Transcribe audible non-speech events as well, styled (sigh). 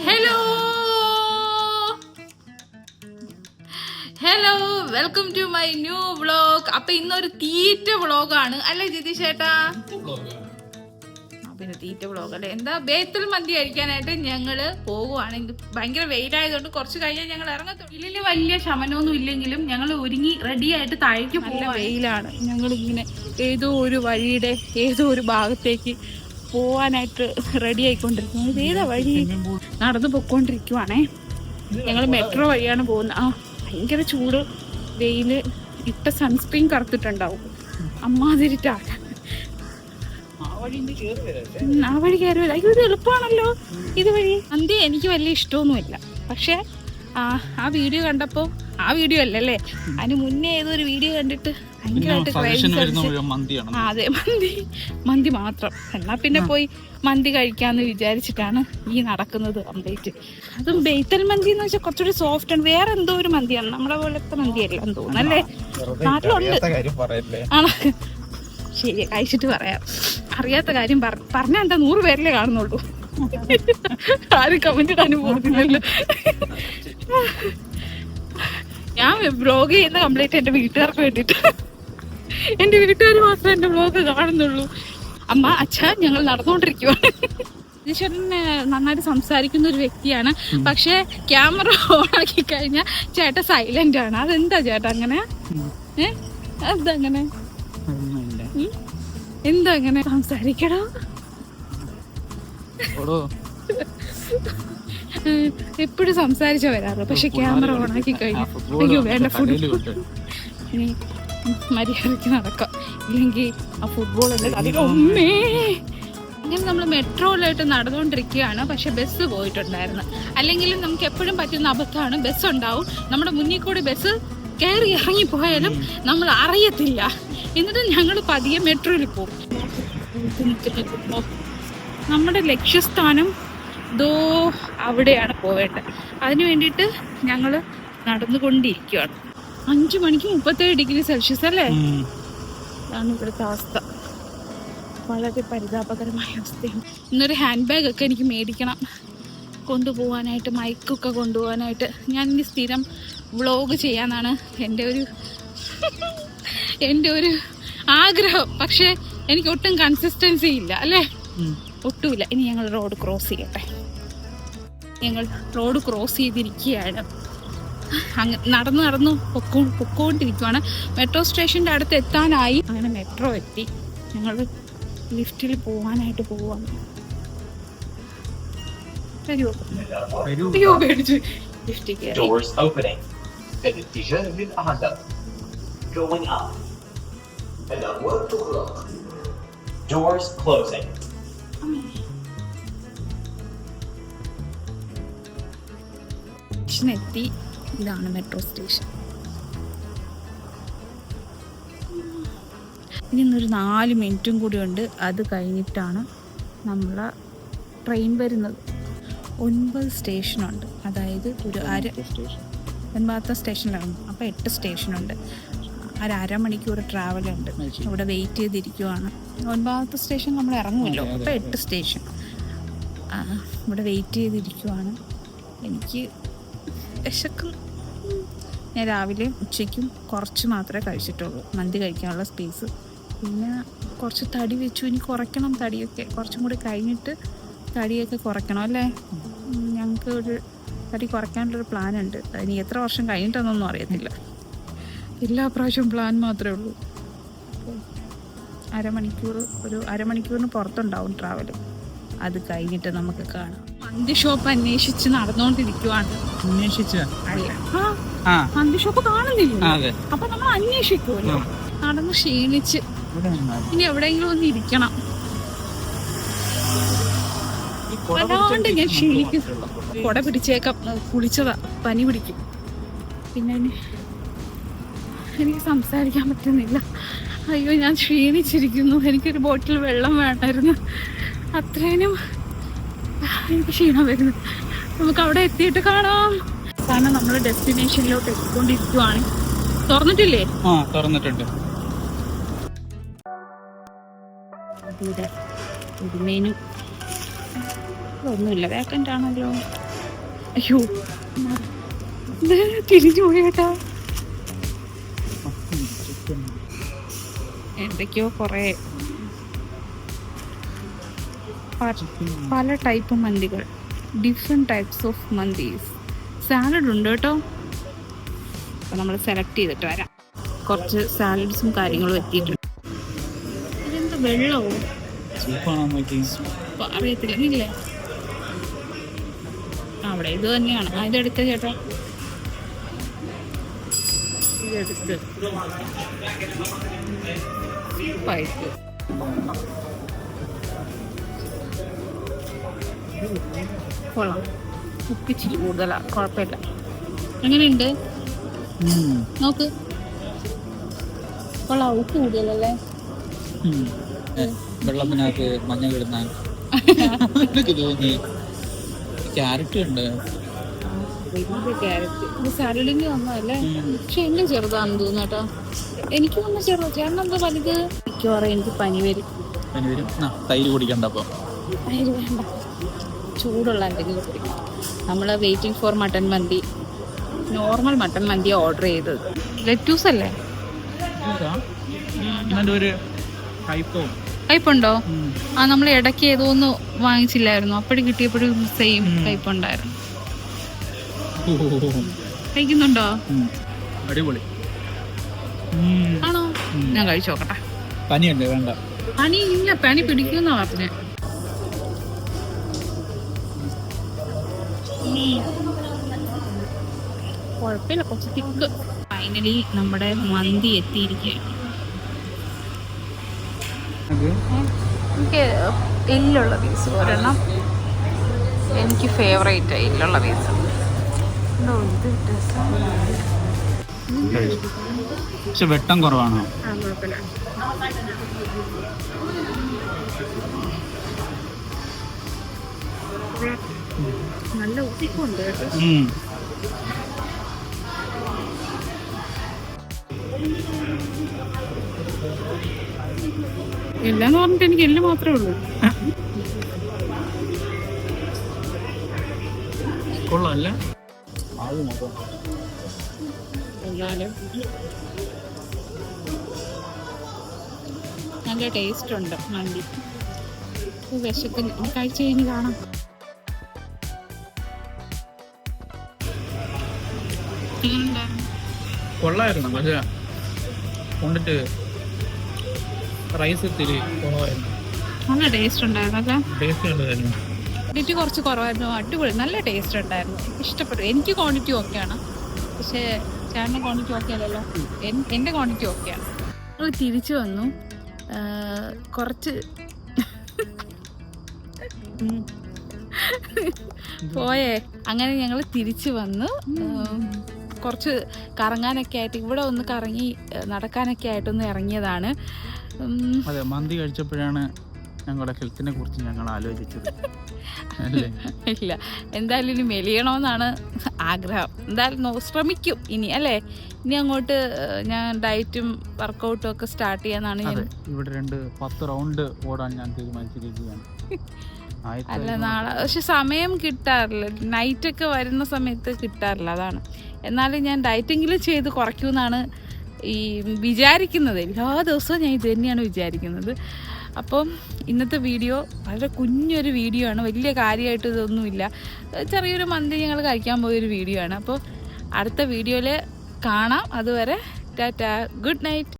Hello hello welcome to my new vlog അപ്പൊ ഇന്നൊരു തീറ്റ വ്ളോഗാണ് അല്ലേ ജിതി ചേട്ടാ പിന്നെ തീറ്റ വ്ളോഗ് അല്ലേ? എന്താ ബേത്തൽ മന്തി കഴിക്കാനായിട്ട് ഞങ്ങൾ പോകുവാണ് ഭയങ്കര വെയിലായതുകൊണ്ട് കുറച്ച് കഴിഞ്ഞാൽ ഞങ്ങൾ ഇറങ്ങത്തുള്ളൂ. ഇതിൽ വലിയ ശമനമൊന്നും ഇല്ലെങ്കിലും ഞങ്ങൾ ഒരുങ്ങി റെഡി ആയിട്ട് താഴേക്ക് നല്ല വെയിലാണ്. ഞങ്ങൾ ഇങ്ങനെ ഏതോ ഒരു വഴിയുടെ ഏതോ ഒരു ഭാഗത്തേക്ക് പോവാനായിട്ട് റെഡി ആയിക്കൊണ്ടിരിക്കുന്നു. ഇത് ഏതാ വഴി? നടന്നു പൊയ്ക്കൊണ്ടിരിക്കുവാണേ. ഞങ്ങൾ മെട്രോ വഴിയാണ് പോകുന്നത്. ആ ഭയങ്കര ചൂട്. വെയിൽ. ഇട്ട സൺസ്ക്രീൻ കറുത്തിട്ടുണ്ടാവും. അമ്മാതിരിട്ടാണ് ആ വഴി കയറി വരാം. ഇത് എളുപ്പമാണല്ലോ ഇത് വഴി. മന്തി എനിക്ക് വലിയ ഇഷ്ടമൊന്നുമില്ല. പക്ഷെ ആ ആ വീഡിയോ കണ്ടപ്പോൾ ആ വീഡിയോ അല്ലല്ലേ? അതിന് മുന്നേ ഏതൊരു വീഡിയോ കണ്ടിട്ട് ഭയങ്കരമായിട്ട് അതെ മന്തി. മന്തി മാത്രം. എന്നാ പിന്നെ പോയി മന്തി കഴിക്കാന്ന് വിചാരിച്ചിട്ടാണ് ഈ നടക്കുന്നത് കംപ്ലീറ്റ് അതും ബേത്തൽ മന്തി എന്ന് വെച്ചാൽ കുറച്ചുകൂടി സോഫ്റ്റ് ആണ്. വേറെ എന്തോ ഒരു മന്തിയാണ്. നമ്മളെ പോലത്തെ മന്തിയല്ല എന്ന് തോന്നുന്നു അല്ലേ? നാട്ടിലുണ്ട്. ആണോ. ശരി കഴിച്ചിട്ട് പറയാം. അറിയാത്ത കാര്യം പറഞ്ഞാ പറഞ്ഞാൽ എന്താ നൂറ് പേരിലേ കാണുന്നുള്ളൂ. ആരും കമന്റ് ഇടാനും പോകുന്നില്ലല്ലോ ഞാൻ ബ്ലോഗ് ചെയ്യുന്ന കംപ്ലീറ്റ് എന്റെ വീട്ടുകാർക്ക് വേണ്ടിട്ട്. എന്റെ വീട്ടുകാർ മാത്രമേ എന്റെ ബ്ലോഗ് കാണുന്നുള്ളൂ. അമ്മ അച്ഛ ഞങ്ങൾ നടന്നുകൊണ്ടിരിക്കുവാണ്. ചേട്ടൻ നന്നായിട്ട് സംസാരിക്കുന്ന ഒരു വ്യക്തിയാണ്. പക്ഷെ ക്യാമറ ഓൺ ആക്കി കഴിഞ്ഞാൽ ചേട്ടൻ സൈലന്റ് ആണ്. അതെന്താ ചേട്ടാ അങ്ങനെ? അതങ്ങനെ? എന്താ അങ്ങനെ സംസാരിക്കണോ എന്താ അങ്ങനെ? സംസാരിക്കടോ. ഓടോ. (laughs) എപ്പോഴും സംസാരിച്ച വരാറ്. പക്ഷെ ക്യാമറ ഓൺ ആക്കി കഴിഞ്ഞു. അയ്യോ വേണ്ട ഫുഡ് ഇനി മര്യാദയ്ക്ക് നടക്കാം. ഇല്ലെങ്കിൽ ആ ഫുട്ബോൾ അങ്ങനെ നമ്മൾ മെട്രോയിലായിട്ട് നടന്നുകൊണ്ടിരിക്കുകയാണ്. പക്ഷെ ബസ് പോയിട്ടുണ്ടായിരുന്നു. അല്ലെങ്കിലും നമുക്ക് എപ്പോഴും പറ്റുന്ന അബദ്ധമാണ്. ബസ് ഉണ്ടാവും. നമ്മുടെ മുന്നിൽ കൂടി ബസ് കയറി ഇറങ്ങി പോയാലും നമ്മൾ അറിയത്തില്ല. എന്നിട്ട് ഞങ്ങൾ പതിയെ മെട്രോയിൽ പോകും. നമ്മുടെ ലക്ഷ്യസ്ഥാനം ദോ അവിടെയാണ് പോവേണ്ടത്. അതിന് വേണ്ടിയിട്ട് ഞങ്ങൾ നടന്നുകൊണ്ടിരിക്കുകയാണ് അഞ്ചു മണിക്ക് മുപ്പത്തേഴ് ഡിഗ്രി സെൽഷ്യസ് അല്ലേ? അതാണ് ഇവിടുത്തെ അവസ്ഥ. വളരെ പരിതാപകരമായ അവസ്ഥയാണ്. ഇന്നൊരു ഹാൻഡ് ബാഗ് ഒക്കെ എനിക്ക് മേടിക്കണം. കൊണ്ടുപോകാനായിട്ട് മൈക്കൊക്കെ കൊണ്ടുപോകാനായിട്ട് ഞാൻ ഇനി സ്ഥിരം വ്ളോഗ് ചെയ്യാനാണ് എന്റെ ഒരു (laughs) എന്റെ ഒരു ആഗ്രഹം. പക്ഷേ എനിക്ക് ഒട്ടും കൺസിസ്റ്റൻസി ഇല്ല അല്ലേ? ഒട്ടുമില്ല. ഇനി ഞങ്ങൾ റോഡ് ക്രോസ് ചെയ്യട്ടെ. ഞങ്ങൾ റോഡ് ക്രോസ് ചെയ്തിരിക്കുകയാണ്. അങ്ങ് നടന്ന് നടന്ന് പൊക്കോ പൊക്കോണ്ടിരിക്കുവാണ്. മെട്രോ സ്റ്റേഷന്റെ അടുത്ത് എത്താനായി. അങ്ങനെ മെട്രോ എത്തി. ഞങ്ങൾ ലിഫ്റ്റിൽ പോവാനായിട്ട് പോവാണ്. അയ്യോ പേടിച്ചു ലിഫ്റ്റിൽ കയറി. Going up. And upward to look. Doors closing. സ്റ്റേഷനെത്തി. ഇതാണ് മെട്രോ സ്റ്റേഷൻ. ഇനി ഇന്നൊരു നാല് മിനിറ്റും കൂടി ഉണ്ട് അത് കഴിഞ്ഞിട്ടാണ് നമ്മളെ ട്രെയിൻ വരുന്നത്. ഒൻപത് സ്റ്റേഷനുണ്ട്. അതായത് ഒരു അര ഒൻപതാമത്തെ സ്റ്റേഷനിലാണ്. അപ്പോൾ എട്ട് സ്റ്റേഷനുണ്ട്. ഒരു അരമണിക്കൂർ ട്രാവൽ ഉണ്ട് ഇവിടെ വെയിറ്റ് ചെയ്തിരിക്കുവാണ്. ഒൻപതാമത്തെ സ്റ്റേഷൻ നമ്മൾ ഇറങ്ങുമല്ലോ. അപ്പോൾ എട്ട് സ്റ്റേഷൻ. ഇവിടെ വെയിറ്റ് ചെയ്തിരിക്കുവാണ്. എനിക്ക് വിശക്കും. ഞാൻ രാവിലെയും ഉച്ചയ്ക്കും കുറച്ച് മാത്രമേ കഴിച്ചിട്ടുള്ളൂ. മന്തി കഴിക്കാനുള്ള സ്പേസ് പിന്നെ കുറച്ച് തടി വെച്ചു. ഇനി കുറയ്ക്കണം തടിയൊക്കെ. കുറച്ചും കൂടി കഴിഞ്ഞിട്ട് തടിയൊക്കെ കുറയ്ക്കണം അല്ലേ? ഞങ്ങൾക്ക് ഒരു തടി കുറയ്ക്കാനുള്ളൊരു പ്ലാൻ ഉണ്ട്. ഇനി എത്ര വർഷം കഴിഞ്ഞിട്ടൊന്നും അറിയത്തില്ല. എല്ലാ പ്രാവശ്യവും പ്ലാൻ മാത്രമേ ഉള്ളൂ. അരമണിക്കൂർ ഒരു അരമണിക്കൂറിന് പുറത്തുണ്ടാവും ട്രാവൽ അത് കഴിഞ്ഞിട്ട് നമുക്ക് കാണാം. മന്തി ഷോപ്പ് അന്വേഷിച്ച് നടന്നുകൊണ്ടിരിക്കുവാണ് അന്വേഷിച്ച്? മന്തി ഷോപ്പ് കാണുന്നില്ല. അപ്പൊ നമ്മൾ അന്വേഷിക്കുമല്ലോ നടന്ന് ക്ഷീണിച്ച്. ഇനി എവിടെയെങ്കിലും ഒന്ന് ഇരിക്കണം. കുട ഞാൻ ക്ഷീണിക്കും കുട പിടിച്ചേക്കാം. കുളിച്ചതാ. പനി പിടിക്കും. പിന്നെ എനിക്ക് സംസാരിക്കാൻ പറ്റുന്നില്ല. അയ്യോ ഞാൻ ക്ഷീണിച്ചിരിക്കുന്നു. എനിക്കൊരു ബോട്ടിൽ വെള്ളം വേണമായിരുന്നു. അത്രേനും എനിക്ക് ക്ഷീണം വരുന്നു നമുക്ക് അവിടെ എത്തിയിട്ട് കാണാം. കാരണം നമ്മൾ ഡെസ്റ്റിനേഷനിലോട്ട് എത്തിക്കൊണ്ടിരിക്കുവാണ്. തുറന്നിട്ടില്ലേ? ആ തുറന്നിട്ടുണ്ട്. ഇവിടെ ഒരു മെനു ഒന്നുമില്ല. വേക്കന്റ് ആണല്ലോ അയ്യോ തിരിഞ്ഞു പോയേട്ടാ. എന്തൊക്കെയോ കുറേ പല ടൈപ്പ് മന്തികൾ ഡിഫറെന്റ് ടൈപ്സ് ഓഫ് മന്തീസ് സാലഡ് ഉണ്ട് കേട്ടോ അപ്പോൾ നമ്മൾ സെലക്ട് ചെയ്തിട്ട് വരാം കുറച്ച് സാലഡ്സും കാര്യങ്ങളും എത്തിയിട്ടുണ്ട് ഇതെന്താ വെള്ളമോ അറിയത്തില്ല ഇല്ലേ അവിടെ ഇത് തന്നെയാണ് ഇതെടുത്ത ചേട്ടാ ഇതെടുത്ത് പൈപ്പ് കൊള്ളാം. ഉപ്പ് ഇച്ചിരി കൂടുതലാ കുഴപ്പമില്ല. എങ്ങനെയുണ്ട്. നോക്ക്. കൊള്ളാം ഉപ്പ് കൂടുതലല്ലേ വെള്ളത്തിനകത്ത് മഞ്ഞൾ ഇടുന്ന എനിക്ക് തോന്നി. ക്യാരറ്റ് ഉണ്ട്. പക്ഷെ ചെറുതാണെന്ന് തോന്നുന്നു കേട്ടോ. എനിക്ക് വന്ന ചെറുതാ ചേട്ടൻ എന്താ വലുത്? മിക്കവാറും എനിക്ക് പനി വരും. പനി വരും. തൈര് കുടിക്കണ്ട തൈര് വേണ്ട. ചൂടുള്ള എന്തെങ്കിലും കുടിക്കും. നമ്മൾ വെയിറ്റിംഗ് ഫോർ മട്ടൻ മന്തി നോർമൽ മട്ടൻ മന്തി ഓർഡർ ചെയ്തത്. ലെറ്റൂസ് അല്ലേ? കയ്പുണ്ടോ? ആ നമ്മൾ ഇടയ്ക്ക് ഏതോ ഒന്ന് വാങ്ങിച്ചില്ലായിരുന്നു. അപ്പോഴും കിട്ടിയപ്പോഴും സെയിം. കയ്പുണ്ടായിരുന്നു. കഴിക്കുന്നുണ്ടോ? അടിപൊളി. ആണോ? ഞാൻ കഴിച്ചു നോക്കട്ടെ. വേണ്ട. പനി ഇല്ല പനി പിടിക്കുന്ന പറഞ്ഞ. കുഴപ്പമില്ല. കുറച്ച് തിക്ക്. ഫൈനലി നമ്മുടെ മന്തി എത്തിയിരിക്കുകയാണ്. എനിക്ക് എല്ലുള്ള പീസ് ഒരെണ്ണം. എനിക്ക് ഫേവറേറ്റ് എല്ലുള്ള പീസ് പക്ഷെ വെട്ടം കുറവാണോ. നല്ല ഉപ്പിപ്പുണ്ട് കേട്ടോ. എല്ലാന്ന് പറഞ്ഞിട്ട് എനിക്ക് എല്ല് മാത്രമേ ഉള്ളൂ. കൊള്ളാല്ല എന്നാലും നല്ല ടേസ്റ്റ് ഉണ്ട് മന്തി. വിശക്കുന്നു കഴിച്ചു കഴിഞ്ഞ് കാണാം. കൊള്ളായിരുന്നു പക്ഷെ കൊണ്ടിട്ട് റൈസ് ഇത്തിരി കുറവായിരുന്നു. നല്ല ടേസ്റ്റ് ഉണ്ടായിരുന്നു ടേസ്റ്റ് ഉണ്ടായിരുന്നു ക്വാണ്ടിറ്റി കുറച്ച് കുറവായിരുന്നു. അടിപൊളി നല്ല ടേസ്റ്റ് ഉണ്ടായിരുന്നു. ഇഷ്ടപ്പെട്ടു. എനിക്ക് ക്വാണ്ടിറ്റി ഓക്കെയാണ് പക്ഷേ ചേട്ടന്റെ ക്വാണ്ടിറ്റി ഓക്കെ അല്ലല്ലോ. എൻ- എന്റെ ക്വാണ്ടിറ്റി ഓക്കെയാണ് ഞങ്ങൾ തിരിച്ചു വന്നു. കുറച്ച്. പോയേ. അങ്ങനെ ഞങ്ങൾ തിരിച്ചു വന്ന്. കുറച്ച് കറങ്ങാനൊക്കെ ആയിട്ട് ഇവിടെ ഒന്ന് കറങ്ങി നടക്കാനൊക്കെ ആയിട്ടൊന്ന് ഇറങ്ങിയതാണ്. അതെ മന്തി കഴിച്ചപ്പോഴാണ് ഞങ്ങളുടെ ഹെൽത്തിനെ കുറിച്ച് ഞങ്ങൾ ആലോചിച്ചത്. (laughs) ഇല്ല എന്തായാലും ഇനി മെലിയണമെന്നാണ് ആഗ്രഹം. എന്തായാലും ശ്രമിക്കും ഇനി അല്ലേ? ഇനി അങ്ങോട്ട് ഞാൻ ഡയറ്റും വർക്കൗട്ടും ഒക്കെ സ്റ്റാർട്ട് ചെയ്യാന്നാണ് ഞാൻ ഇവിടെ രണ്ട് പത്ത് റൗണ്ട് ഓടാൻ ഞാൻ തീരുമാനിച്ചിരിക്കുകയാണ്. (laughs) അല്ല നാളെ പക്ഷെ സമയം കിട്ടാറില്ല. നൈറ്റ് ഒക്കെ വരുന്ന സമയത്ത് കിട്ടാറില്ല അതാണ്. എന്നാലും ഞാൻ ഡയറ്റെങ്കിലും ചെയ്ത് കുറയ്ക്കുമെന്നാണ് ഈ വിചാരിക്കുന്നത്. എല്ലാ ദിവസവും ഞാൻ ഇത് തന്നെയാണ് വിചാരിക്കുന്നത്. അപ്പം ഇന്നത്തെ വീഡിയോ വളരെ കുഞ്ഞൊരു വീഡിയോ ആണ്. വലിയ കാര്യമായിട്ട് ഇതൊന്നുമില്ല. ചെറിയൊരു മന്തി ഞങ്ങൾ കഴിക്കാൻ പോയൊരു വീഡിയോ ആണ്. അപ്പോൾ അടുത്ത വീഡിയോയിൽ കാണാം. അതുവരെ ടാറ്റ. Good night.